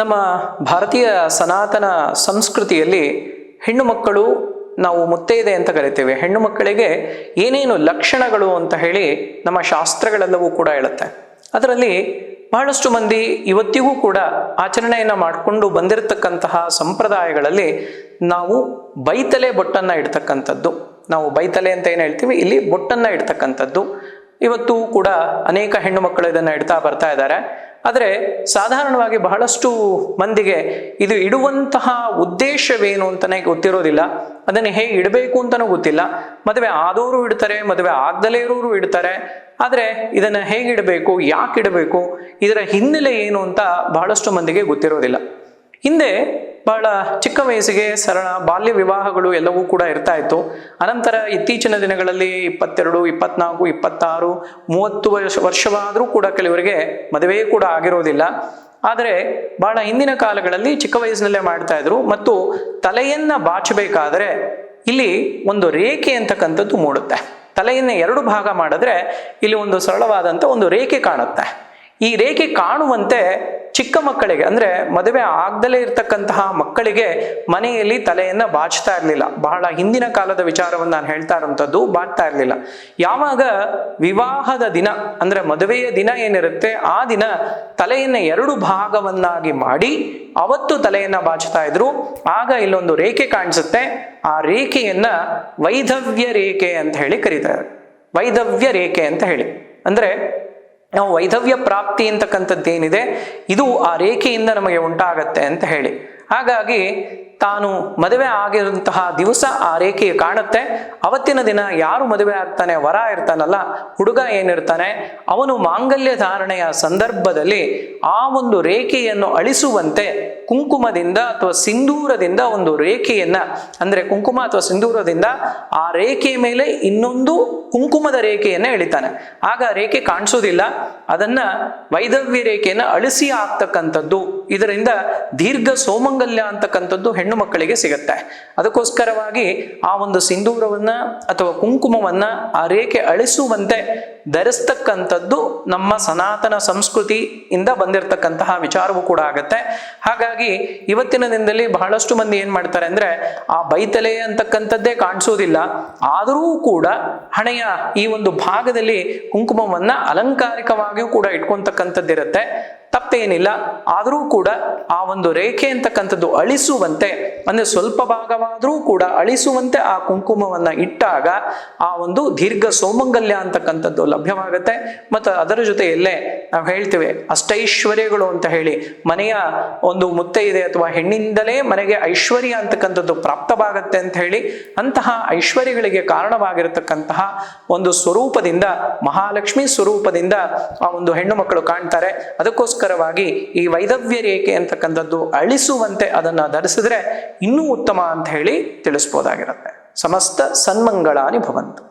ನಮ್ಮ ಭಾರತೀಯ ಸನಾತನ ಸಂಸ್ಕೃತಿಯಲ್ಲಿ ಹೆಣ್ಣು ಮಕ್ಕಳು ನಾವು ಮುತ್ತೈದೆ ಅಂತ ಕರಿತೇವೆ. ಹೆಣ್ಣು ಮಕ್ಕಳಿಗೆ ಏನೇನು ಲಕ್ಷಣಗಳು ಅಂತ ಹೇಳಿ ನಮ್ಮ ಶಾಸ್ತ್ರಗಳೆಲ್ಲವೂ ಕೂಡ ಹೇಳುತ್ತೆ. ಅದರಲ್ಲಿ ಬಹಳಷ್ಟು ಮಂದಿ ಇವತ್ತಿಗೂ ಕೂಡ ಆಚರಣೆಯನ್ನು ಮಾಡಿಕೊಂಡು ಬಂದಿರತಕ್ಕಂತಹ ಸಂಪ್ರದಾಯಗಳಲ್ಲಿ ನಾವು ಬೈತಲೆ ಬೊಟ್ಟನ್ನು ಇಡ್ತಕ್ಕಂಥದ್ದು. ನಾವು ಬೈತಲೆ ಅಂತ ಏನು ಹೇಳ್ತೀವಿ? ಇಲ್ಲಿ ಬೊಟ್ಟನ್ನು ಇಡ್ತಕ್ಕಂಥದ್ದು. ಇವತ್ತು ಕೂಡ ಅನೇಕ ಹೆಣ್ಣು ಮಕ್ಕಳು ಇದನ್ನು ಇಡ್ತಾ ಬರ್ತಾ ಇದ್ದಾರೆ. ಆದರೆ ಸಾಧಾರಣವಾಗಿ ಬಹಳಷ್ಟು ಮಂದಿಗೆ ಇದು ಇಡುವಂತಹ ಉದ್ದೇಶವೇನು ಅಂತಲೇ ಗೊತ್ತಿರೋದಿಲ್ಲ. ಅದನ್ನು ಹೇಗೆ ಇಡಬೇಕು ಅಂತಲೂ ಗೊತ್ತಿಲ್ಲ. ಮದುವೆ ಆದವರು ಇಡ್ತಾರೆ, ಮದುವೆ ಆಗದಲೇ ಇರೋರು ಇಡ್ತಾರೆ. ಆದರೆ ಇದನ್ನು ಹೇಗೆ ಇಡಬೇಕು, ಯಾಕೆ ಇಡಬೇಕು, ಇದರ ಹಿನ್ನೆಲೆ ಏನು ಅಂತ ಬಹಳಷ್ಟು ಮಂದಿಗೆ ಗೊತ್ತಿರೋದಿಲ್ಲ. ಹಿಂದೆ ಬಹಳ ಚಿಕ್ಕ ವಯಸ್ಸಿಗೆ ಸರಳ ಬಾಲ್ಯ ವಿವಾಹಗಳು ಎಲ್ಲವೂ ಕೂಡ ಇರ್ತಾ ಇತ್ತು ಅನಂತರ ಇತ್ತೀಚಿನ ದಿನಗಳಲ್ಲಿ ಇಪ್ಪತ್ತೆರಡು, ಇಪ್ಪತ್ನಾಲ್ಕು, ಇಪ್ಪತ್ತಾರು, ಮೂವತ್ತು ವರ್ಷ, ವರ್ಷವಾದರೂ ಕೂಡ ಕೆಲವರಿಗೆ ಮದುವೆ ಕೂಡ ಆಗಿರೋದಿಲ್ಲ. ಆದರೆ ಬಹಳ ಹಿಂದಿನ ಕಾಲಗಳಲ್ಲಿ ಚಿಕ್ಕ ವಯಸ್ಸಿನಲ್ಲೇ ಮಾಡ್ತಾ ಇದ್ರು ಮತ್ತು ತಲೆಯನ್ನ ಬಾಚಬೇಕಾದರೆ ಇಲ್ಲಿ ಒಂದು ರೇಖೆ ಅಂತಕ್ಕಂಥದ್ದು ಮೂಡುತ್ತೆ. ತಲೆಯನ್ನ ಎರಡು ಭಾಗ ಮಾಡಿದ್ರೆ ಇಲ್ಲಿ ಒಂದು ಸರಳವಾದಂಥ ಒಂದು ರೇಖೆ ಕಾಣುತ್ತೆ. ಈ ರೇಖೆ ಕಾಣುವಂತೆ ಚಿಕ್ಕ ಮಕ್ಕಳಿಗೆ, ಅಂದ್ರೆ ಮದುವೆ ಆಗದಲೇ ಇರ್ತಕ್ಕಂತಹ ಮಕ್ಕಳಿಗೆ ಮನೆಯಲ್ಲಿ ತಲೆಯನ್ನ ಬಾಚ್ತಾ ಇರಲಿಲ್ಲ. ಬಹಳ ಹಿಂದಿನ ಕಾಲದ ವಿಚಾರವನ್ನು ನಾನು ಹೇಳ್ತಾ ಇರುವಂತದ್ದು ಬಾಚ್ತಾ ಇರಲಿಲ್ಲ. ಯಾವಾಗ ವಿವಾಹದ ದಿನ, ಅಂದ್ರೆ ಮದುವೆಯ ದಿನ ಏನಿರುತ್ತೆ, ಆ ದಿನ ತಲೆಯನ್ನ ಎರಡು ಭಾಗವನ್ನಾಗಿ ಮಾಡಿ ಅವತ್ತು ತಲೆಯನ್ನ ಬಾಚ್ತಾ ಇದ್ರು. ಆಗ ಇಲ್ಲೊಂದು ರೇಖೆ ಕಾಣಿಸುತ್ತೆ. ಆ ರೇಖೆಯನ್ನ ವೈಧವ್ಯ ರೇಖೆ ಅಂತ ಹೇಳಿ ಕರೀತಾರೆ. ವೈಧವ್ಯ ರೇಖೆ ಅಂತ ಹೇಳಿ. ಅಂದ್ರೆ ನಾವು ವೈಧವ್ಯ ಪ್ರಾಪ್ತಿ ಅಂತಕ್ಕಂಥದ್ದೇನಿದೆ, ಇದು ಆ ರೇಖೆಯಿಂದ ನಮಗೆ ಉಂಟಾಗತ್ತೆ ಅಂತ ಹೇಳಿ. ಹಾಗಾಗಿ ತಾನು ಮದುವೆ ಆಗಿರುವಂತಹ ದಿವಸ ಆ ರೇಖೆ ಕಾಣುತ್ತೆ. ಅವತ್ತಿನ ದಿನ ಯಾರು ಮದುವೆ ಆಗ್ತಾನೆ, ವರ ಇರ್ತಾನಲ್ಲ, ಹುಡುಗ ಏನಿರ್ತಾನೆ, ಅವನು ಮಾಂಗಲ್ಯ ಧಾರಣೆಯ ಸಂದರ್ಭದಲ್ಲಿ ಆ ಒಂದು ರೇಖೆಯನ್ನು ಅಳಿಸುವಂತೆ ಕುಂಕುಮದಿಂದ ಅಥವಾ ಸಿಂಧೂರದಿಂದ ಒಂದು ರೇಖೆಯನ್ನ, ಅಂದ್ರೆ ಕುಂಕುಮ ಅಥವಾ ಸಿಂಧೂರದಿಂದ ಆ ರೇಖೆಯ ಮೇಲೆ ಇನ್ನೊಂದು ಕುಂಕುಮದ ರೇಖೆಯನ್ನ ಎಳಿತಾನೆ. ಆಗ ರೇಖೆ ಕಾಣಿಸೋದಿಲ್ಲ. ಅದನ್ನ ವೈದವ್ಯ ರೇಖೆಯನ್ನು ಅಳಿಸಿ ಆಗ್ತಕ್ಕಂಥದ್ದು, ಇದರಿಂದ ದೀರ್ಘ ಸೋಮಂಗಲ್ಯ ಅಂತಕ್ಕಂಥದ್ದು ಹೆಣ್ಣು ಮಕ್ಕಳಿಗೆ ಸಿಗುತ್ತೆ. ಅದಕ್ಕೋಸ್ಕರವಾಗಿ ಆ ಒಂದು ಸಿಂಧೂರವನ್ನ ಅಥವಾ ಕುಂಕುಮವನ್ನ ಆ ರೇಖೆ ಅಳಿಸುವಂತೆ ಧರಿಸ್ತಕ್ಕಂಥದ್ದು ನಮ್ಮ ಸನಾತನ ಸಂಸ್ಕೃತಿಯಿಂದ ಬಂದಿರತಕ್ಕಂತಹ ವಿಚಾರವೂ ಕೂಡ ಆಗತ್ತೆ. ಹಾಗಾಗಿ ಇವತ್ತಿನ ದಿನದಲ್ಲಿ ಬಹಳಷ್ಟು ಮಂದಿ ಏನ್ ಮಾಡ್ತಾರೆ ಅಂದ್ರೆ ಆ ಬೈತಲೆ ಅಂತಕ್ಕಂಥದ್ದೇ ಕಾಣಿಸೋದಿಲ್ಲ. ಆದರೂ ಕೂಡ ಹಣೆಯ ಈ ಒಂದು ಭಾಗದಲ್ಲಿ ಕುಂಕುಮವನ್ನ ಅಲಂಕಾರಿಕವಾಗಿಯೂ ಕೂಡ ಇಟ್ಕೊಂತಕ್ಕಂಥದ್ದಿರುತ್ತೆ ತಪ್ಪೇನಿಲ್ಲ, ಆದರೂ ಕೂಡ ಆ ಒಂದು ರೇಖೆ ಅಂತಕ್ಕಂಥದ್ದು ಅಳಿಸುವಂತೆ, ಅಂದ್ರೆ ಸ್ವಲ್ಪ ಭಾಗವಾದರೂ ಕೂಡ ಅಳಿಸುವಂತೆ ಆ ಕುಂಕುಮವನ್ನ ಇಟ್ಟಾಗ ಆ ಒಂದು ದೀರ್ಘ ಸೋಮಂಗಲ್ಯ ಅಂತಕ್ಕಂಥದ್ದು ಲಭ್ಯವಾಗುತ್ತೆ. ಮತ್ತು ಅದರ ಜೊತೆಯಲ್ಲೇ ನಾವು ಹೇಳ್ತೇವೆ, ಅಷ್ಟೈಶ್ವರ್ಯಗಳು ಅಂತ ಹೇಳಿ, ಮನೆಯ ಒಂದು ಮುತ್ತೈದೆ ಅಥವಾ ಹೆಣ್ಣಿಂದಲೇ ಮನೆಗೆ ಐಶ್ವರ್ಯ ಅಂತಕ್ಕಂಥದ್ದು ಪ್ರಾಪ್ತವಾಗತ್ತೆ ಅಂತ ಹೇಳಿ, ಅಂತಹ ಐಶ್ವರ್ಯಗಳಿಗೆ ಕಾರಣವಾಗಿರತಕ್ಕಂತಹ ಒಂದು ಸ್ವರೂಪದಿಂದ, ಮಹಾಲಕ್ಷ್ಮಿ ಸ್ವರೂಪದಿಂದ ಆ ಒಂದು ಹೆಣ್ಣು ಮಕ್ಕಳು ಕಾಣ್ತಾರೆ. ಅದಕ್ಕೋಸ್ಕರವಾಗಿ ಈ ವೈದವ್ಯ ರೇಖೆ ಅಂತಕ್ಕಂಥದ್ದು ಅಳಿಸುವಂತೆ ಅದನ್ನ ಧರಿಸಿದ್ರೆ ಇನ್ನೂ ಉತ್ತಮ ಅಂತ ಹೇಳಿ ತಿಳಿಸ್ಬೋದಾಗಿರುತ್ತೆ. ಸಮಸ್ತ ಸನ್ಮಂಗಳಾನಿ ಭವಂತು.